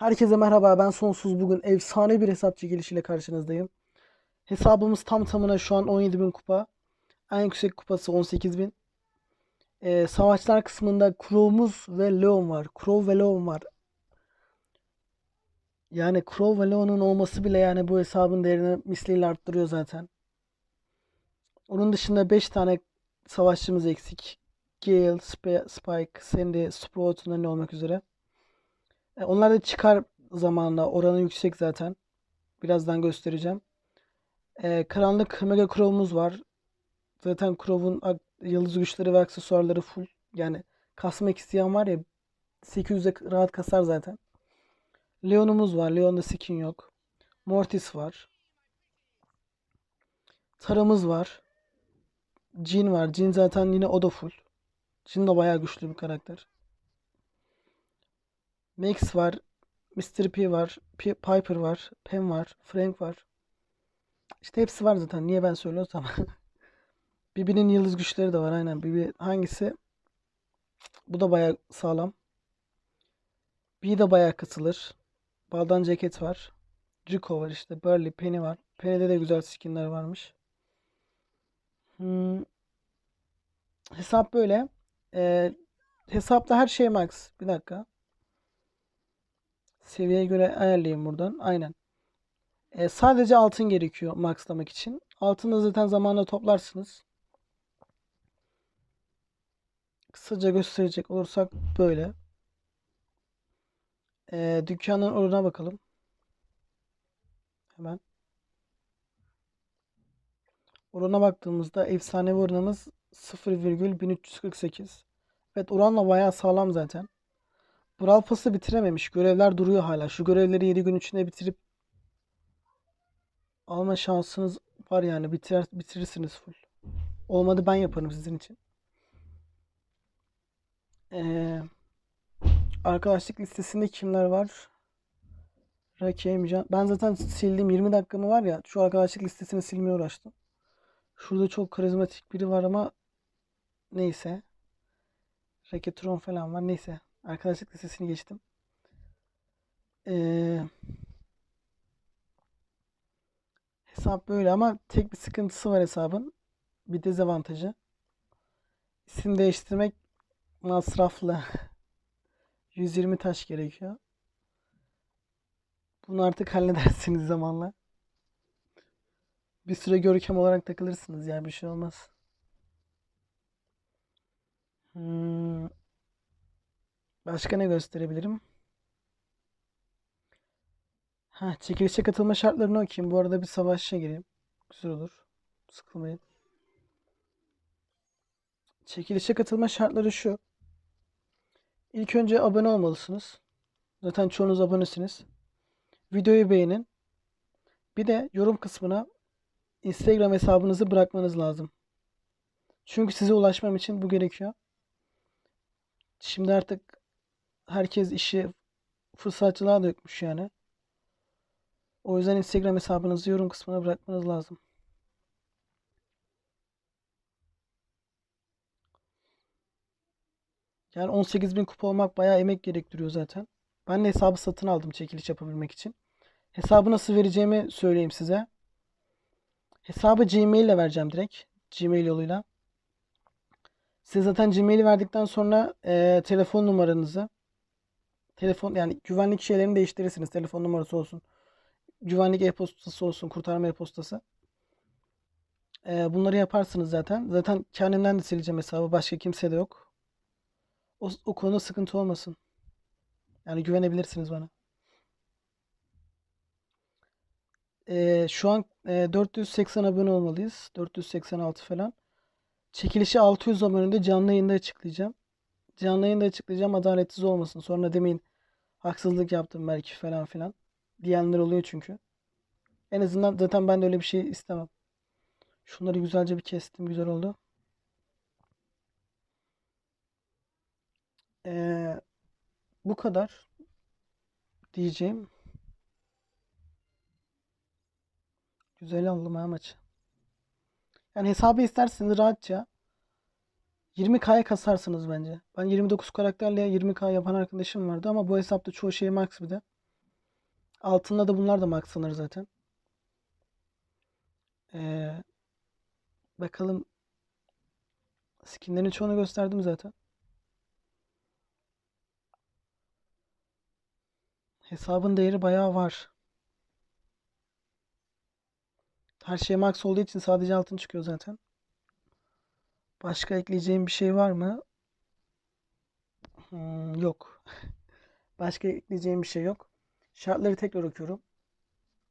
Herkese merhaba ben Sonsuz bugün efsane bir hesap çekilişiyle karşınızdayım. Hesabımız tam tamına şu an 17.000 kupa. En yüksek kupası 18.000. Ee, savaşlar kısmında Crow'umuz ve Leon var. Crow ve Leon var. Yani Crow ve Leon'un olması bile yani bu hesabın değerini misliyle arttırıyor zaten. Onun dışında 5 tane savaşçımız eksik. Gale, Sp- Spike, Sandy, Sprout ne olmak üzere. E, Onlar da çıkar zamanla. Oranı yüksek zaten. Birazdan göstereceğim. E, karanlık Mega Crow'umuz var. Zaten Crow'un yıldız güçleri ve aksesuarları full. Yani kasmak isteyen var ya 800'e rahat kasar zaten. Leon'umuz var. Leon'da skin yok. Mortis var. Tara'mız var. Jhin var. Jhin zaten yine o da full. Jhin de bayağı güçlü bir karakter. Max var. Mr. P var. P- Piper var. Pam var. Frank var. İşte hepsi var zaten. Niye ben söylüyorsam. Bibi'nin yıldız güçleri de var aynen. Bibi hangisi? Bu da bayağı sağlam. B de bayağı katılır. Baldan ceket var. Rico var işte. Burley, Penny var. Penny'de de güzel skinler varmış. Hmm, hesap böyle. Ee, hesapta her şey max. Bir dakika. Seviyeye göre ayarlayayım buradan. Aynen. E, sadece altın gerekiyor maxlamak için. Altını zaten zamanla toplarsınız. Kısaca gösterecek olursak böyle. E, dükkanın oranına bakalım. Hemen. Orana baktığımızda efsanevi oranımız 0,1348. Evet oranla bayağı sağlam zaten. Brawl Pass'ı bitirememiş. Görevler duruyor hala. Şu görevleri 7 gün içinde bitirip alma şansınız var yani. Bitirir, bitirirsiniz full. Olmadı ben yaparım sizin için. Ee, arkadaşlık listesinde kimler var? Rakim, Can. Ben zaten sildim 20 dakikamı var ya. Şu arkadaşlık listesini silmeye uğraştım. Şurada çok karizmatik biri var ama neyse. Reketron falan var. Neyse. Arkadaşlık listesini geçtim. Ee, hesap böyle ama tek bir sıkıntısı var hesabın. Bir dezavantajı. İsim değiştirmek masraflı. 120 taş gerekiyor. Bunu artık halledersiniz zamanla. Bir süre görkem olarak takılırsınız yani bir şey olmaz. Hmm, başka ne gösterebilirim? Ha, çekilişe katılma şartlarını okuyayım. Bu arada bir savaşa gireyim. Güzel olur. Sıkılmayın. Çekilişe katılma şartları şu. İlk önce abone olmalısınız. Zaten çoğunuz abonesiniz. Videoyu beğenin. Bir de yorum kısmına Instagram hesabınızı bırakmanız lazım. Çünkü size ulaşmam için bu gerekiyor. Şimdi artık herkes işi fırsatçılığa dökmüş yani. O yüzden Instagram hesabınızı yorum kısmına bırakmanız lazım. Yani 18.000 kupa olmak bayağı emek gerektiriyor zaten. Ben de hesabı satın aldım çekiliş yapabilmek için. Hesabı nasıl vereceğimi söyleyeyim size. Hesabı Gmail ile vereceğim direkt. Gmail yoluyla. Size zaten Gmail'i verdikten sonra e, telefon numaranızı telefon yani güvenlik şeylerini değiştirirsiniz. Telefon numarası olsun. Güvenlik e-postası olsun. Kurtarma e-postası. E, bunları yaparsınız zaten. Zaten kendimden de sileceğim hesabı. Başka kimse de yok. O, o konuda sıkıntı olmasın. Yani güvenebilirsiniz bana. E, şu an e, 480 abone olmalıyız. 486 falan. Çekilişi 600 abonede canlı yayında açıklayacağım. Canlı yayında açıklayacağım adaletsiz olmasın. Sonra demeyin haksızlık yaptım belki falan filan. Diyenler oluyor çünkü. En azından zaten ben de öyle bir şey istemem. Şunları güzelce bir kestim. Güzel oldu. Ee, bu kadar diyeceğim. Güzel oldu maçı. Yani hesabı isterseniz rahatça 20K'ya kasarsınız bence. Ben 29 karakterle 20K yapan arkadaşım vardı ama bu hesapta çoğu şey max bir de. Altında da bunlar da maxlanır zaten. Ee, bakalım skinlerin çoğunu gösterdim zaten. Hesabın değeri bayağı var. Her şey max olduğu için sadece altın çıkıyor zaten. Başka ekleyeceğim bir şey var mı? Hmm, yok. Başka ekleyeceğim bir şey yok. Şartları tekrar okuyorum.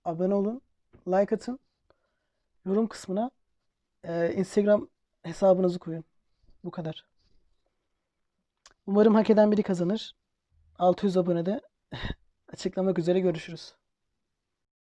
Abone olun, like atın, yorum kısmına e, Instagram hesabınızı koyun. Bu kadar. Umarım hak eden biri kazanır. 600 abonede açıklamak üzere görüşürüz.